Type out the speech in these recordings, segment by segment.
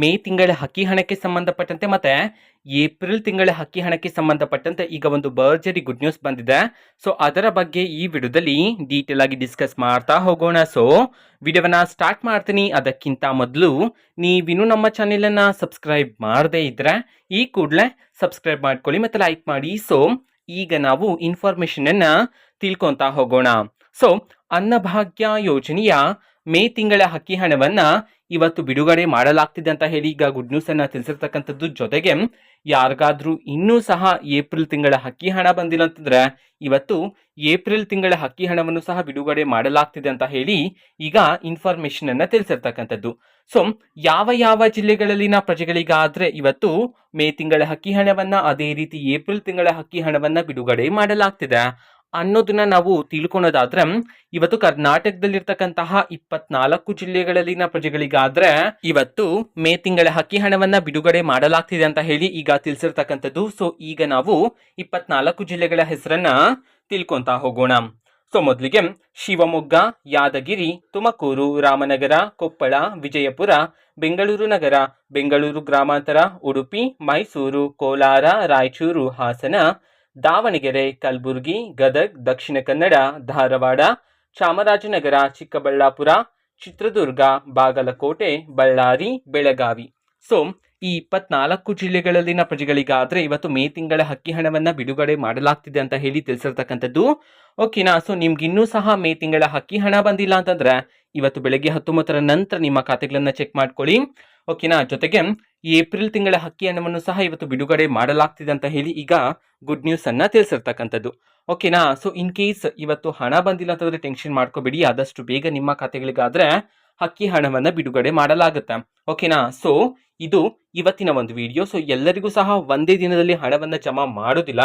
ಮೇ ತಿಂಗಳ ಹಕ್ಕಿ ಹಣಕ್ಕೆ ಸಂಬಂಧಪಟ್ಟಂತೆ ಮತ್ತೆ ಏಪ್ರಿಲ್ ತಿಂಗಳ ಹಕ್ಕಿ ಹಣಕ್ಕೆ ಸಂಬಂಧಪಟ್ಟಂತೆ ಈಗ ಒಂದು ಭರ್ಜರಿ ಗುಡ್ ನ್ಯೂಸ್ ಬಂದಿದೆ. ಸೊ ಅದರ ಬಗ್ಗೆ ಈ ವಿಡಿಯೋದಲ್ಲಿ ಡೀಟೇಲ್ ಆಗಿ ಡಿಸ್ಕಸ್ ಮಾಡ್ತಾ ಹೋಗೋಣ. ಸೊ ವಿಡಿಯೋವನ್ನ ಸ್ಟಾರ್ಟ್ ಮಾಡ್ತೀನಿ. ಅದಕ್ಕಿಂತ ಮೊದಲು ನೀವಿನ್ನೂ ನಮ್ಮ ಚಾನೆಲನ್ನು ಸಬ್ಸ್ಕ್ರೈಬ್ ಮಾಡದೇ ಇದ್ರೆ ಈ ಕೂಡಲೇ ಸಬ್ಸ್ಕ್ರೈಬ್ ಮಾಡ್ಕೊಳ್ಳಿ ಮತ್ತು ಲೈಕ್ ಮಾಡಿ. ಸೊ ಈಗ ನಾವು ಇನ್ಫಾರ್ಮೇಶನ್ ಅನ್ನ ತಿಳ್ಕೊಂತಾ ಹೋಗೋಣ. ಸೊ ಅನ್ನಭಾಗ್ಯ ಯೋಜನೆಯ ಮೇ ತಿಂಗಳ ಹಕ್ಕಿ ಹಣವನ್ನ ಇವತ್ತು ಬಿಡುಗಡೆ ಮಾಡಲಾಗ್ತಿದೆ ಅಂತ ಹೇಳಿ ಈಗ ಗುಡ್ ನ್ಯೂಸ್ ಅನ್ನ ತಿಳಿಸಿರ್ತಕ್ಕಂಥದ್ದು ಜೊತೆಗೆ ಯಾರಿಗಾದ್ರೂ ಇನ್ನೂ ಸಹ ಏಪ್ರಿಲ್ ತಿಂಗಳ ಹಕ್ಕಿ ಹಣ ಬಂದಿಲ್ಲ ಅಂತಂದ್ರೆ ಇವತ್ತು ಏಪ್ರಿಲ್ ತಿಂಗಳ ಹಕ್ಕಿ ಹಣವನ್ನು ಸಹ ಬಿಡುಗಡೆ ಮಾಡಲಾಗ್ತಿದೆ ಅಂತ ಹೇಳಿ ಈಗ ಇನ್ಫಾರ್ಮೇಶನ್ ಅನ್ನ ತಿಳಿಸಿರ್ತಕ್ಕಂಥದ್ದು. ಸೊ ಯಾವ ಯಾವ ಜಿಲ್ಲೆಗಳಲ್ಲಿನ ಪ್ರಜೆಗಳಿಗಾದ್ರೆ ಇವತ್ತು ಮೇ ತಿಂಗಳ ಹಕ್ಕಿ ಹಣವನ್ನ ಅದೇ ರೀತಿ ಏಪ್ರಿಲ್ ತಿಂಗಳ ಹಕ್ಕಿ ಹಣವನ್ನ ಬಿಡುಗಡೆ ಮಾಡಲಾಗ್ತಿದೆ. ಅನ್ನೋದನ್ನ ನಾವು ತಿಳ್ಕೊಳೋದಾದ್ರೆ, ಇವತ್ತು ಕರ್ನಾಟಕದಲ್ಲಿರ್ತಕ್ಕಂತಹ ಇಪ್ಪತ್ನಾಲ್ಕು ಜಿಲ್ಲೆಗಳಲ್ಲಿನ ಪ್ರಜೆಗಳಿಗಾದ್ರೆ ಇವತ್ತು ಮೇ ತಿಂಗಳ ಹಕ್ಕಿ ಹಣವನ್ನ ಬಿಡುಗಡೆ ಮಾಡಲಾಗ್ತಿದೆ ಅಂತ ಹೇಳಿ ಈಗ ತಿಳಿಸಿರ್ತಕ್ಕಂಥದ್ದು. ಸೊ ಈಗ ನಾವು ಇಪ್ಪತ್ನಾಲ್ಕು ಜಿಲ್ಲೆಗಳ ಹೆಸರನ್ನ ತಿಳ್ಕೊಂತ ಹೋಗೋಣ. ಸೊ ಮೊದಲಿಗೆ ಶಿವಮೊಗ್ಗ, ಯಾದಗಿರಿ, ತುಮಕೂರು, ರಾಮನಗರ, ಕೊಪ್ಪಳ, ವಿಜಯಪುರ, ಬೆಂಗಳೂರು ನಗರ, ಬೆಂಗಳೂರು ಗ್ರಾಮಾಂತರ, ಉಡುಪಿ, ಮೈಸೂರು, ಕೋಲಾರ, ರಾಯಚೂರು, ಹಾಸನ ದಾವಣಗೆರೆ, ಕಲಬುರಗಿ, ಗದಗ್, ದಕ್ಷಿಣ ಕನ್ನಡ, ಧಾರವಾಡ, ಚಾಮರಾಜನಗರ, ಚಿಕ್ಕಬಳ್ಳಾಪುರ, ಚಿತ್ರದುರ್ಗ, ಬಾಗಲಕೋಟೆ, ಬಳ್ಳಾರಿ, ಬೆಳಗಾವಿ. ಸೊ ಈ ಇಪ್ಪತ್ನಾಲ್ಕು ಜಿಲ್ಲೆಗಳಲ್ಲಿನ ಪ್ರಜೆಗಳಿಗಾದ್ರೆ ಇವತ್ತು ಮೇ ತಿಂಗಳ ಹಕ್ಕಿ ಹಣವನ್ನ ಬಿಡುಗಡೆ ಮಾಡಲಾಗ್ತಿದೆ ಅಂತ ಹೇಳಿ ತಿಳಿಸಿರ್ತಕ್ಕಂಥದ್ದು. ಓಕೆನಾ ಸೊ ನಿಮ್ಗಿನ್ನೂ ಸಹ ಮೇ ತಿಂಗಳ ಹಕ್ಕಿ ಹಣ ಬಂದಿಲ್ಲ ಅಂತಂದ್ರೆ, ಇವತ್ತು ಬೆಳಗ್ಗೆ ಹತ್ತೊಂಬತ್ತರ ನಂತರ ನಿಮ್ಮ ಖಾತೆಗಳನ್ನ ಚೆಕ್ ಮಾಡ್ಕೊಳ್ಳಿ. ಓಕೆನಾ ಜೊತೆಗೆ ಏಪ್ರಿಲ್ ತಿಂಗಳ ಹಕ್ಕಿ ಹಣವನ್ನು ಸಹ ಇವತ್ತು ಬಿಡುಗಡೆ ಮಾಡಲಾಗ್ತಿದೆ ಅಂತ ಹೇಳಿ ಈಗ ಗುಡ್ ನ್ಯೂಸ್ ಅನ್ನ ತಿಳಿಸಿರ್ತಕ್ಕಂಥದ್ದು. ಓಕೆನಾ ಸೊ ಇನ್ ಕೇಸ್ ಇವತ್ತು ಹಣ ಬಂದಿಲ್ಲ ಅಂತಂದ್ರೆ ಟೆನ್ಷನ್ ಮಾಡ್ಕೋಬೇಡಿ. ಆದಷ್ಟು ಬೇಗ ನಿಮ್ಮ ಖಾತೆಗಳಿಗಾದ್ರೆ ಹಕ್ಕಿ ಹಣವನ್ನ ಬಿಡುಗಡೆ ಮಾಡಲಾಗುತ್ತೆ. ಓಕೆನಾ ಸೊ ಇದು ಇವತ್ತಿನ ಒಂದು ವಿಡಿಯೋ ಸೊ ಎಲ್ಲರಿಗೂ ಸಹ ಒಂದೇ ದಿನದಲ್ಲಿ ಹಣವನ್ನ ಜಮಾ ಮಾಡೋದಿಲ್ಲ.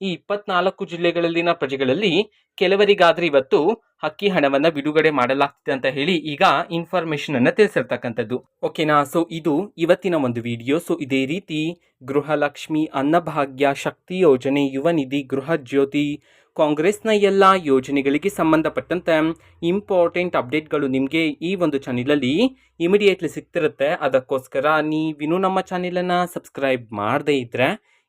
ಈ ಇಪ್ಪತ್ನಾಲ್ಕು ಜಿಲ್ಲೆಗಳಲ್ಲಿನ ಪ್ರಜೆಗಳಲ್ಲಿ ಕೆಲವರಿಗಾದ್ರೆ ಇವತ್ತು ಹಕ್ಕಿ ಹಣವನ್ನ ಬಿಡುಗಡೆ ಮಾಡಲಾಗ್ತಿದೆ ಅಂತ ಹೇಳಿ ಈಗ ಇನ್ಫಾರ್ಮೇಶನ್ ಅನ್ನ ತಿಳಿಸಿರ್ತಕ್ಕಂಥದ್ದು. ಓಕೆನಾ ಸೊ ಇದು ಇವತ್ತಿನ ಒಂದು ವಿಡಿಯೋ ಸೊ ಇದೇ ರೀತಿ ಗೃಹಲಕ್ಷ್ಮಿ ಅನ್ನಭಾಗ್ಯ ಶಕ್ತಿ ಯೋಜನೆ ಯುವ ನಿಧಿ ಗೃಹ ಜ್ಯೋತಿ, ಕಾಂಗ್ರೆಸ್ನ ಎಲ್ಲ ಯೋಜನೆಗಳಿಗೆ ಸಂಬಂಧಪಟ್ಟಂತೆ ಇಂಪಾರ್ಟೆಂಟ್ ಅಪ್ಡೇಟ್ಗಳು ನಿಮಗೆ ಈ ಒಂದು ಚಾನೆಲಲ್ಲಿ ಇಮಿಡಿಯೇಟ್ಲಿ ಸಿಗ್ತಿರುತ್ತೆ. ಅದಕ್ಕೋಸ್ಕರ ನೀವಿನ್ನೂ ನಮ್ಮ ಚಾನೆಲನ್ನು ಸಬ್ಸ್ಕ್ರೈಬ್ ಮಾಡದೇ ಇದ್ರೆ